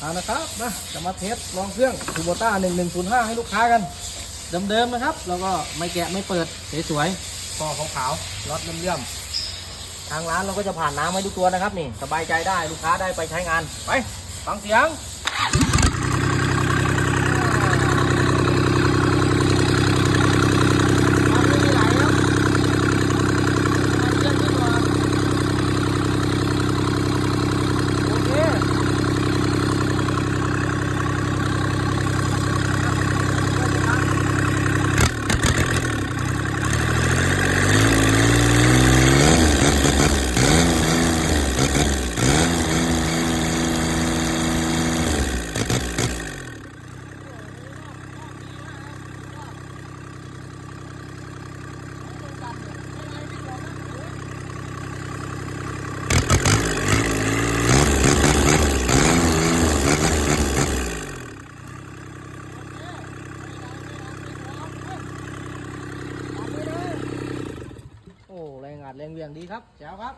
เอานะครับนะจะมาเทสลองเครื่องคูโบต้า1105 ให้ลูกค้ากัน เดิมๆนะครับ แล้วก็ไม่แกะไม่เปิดสวยๆคอขาวๆรถเลื่อมๆทางร้านเราก็จะผ่านน้ำให้ทุกตัวนะครับนี่สบายใจได้ลูกค้าได้ไปใช้งานไปฟังเสียง โอเค โอ้แรงอัดแรงเวียงดีครับแจ๋วครับ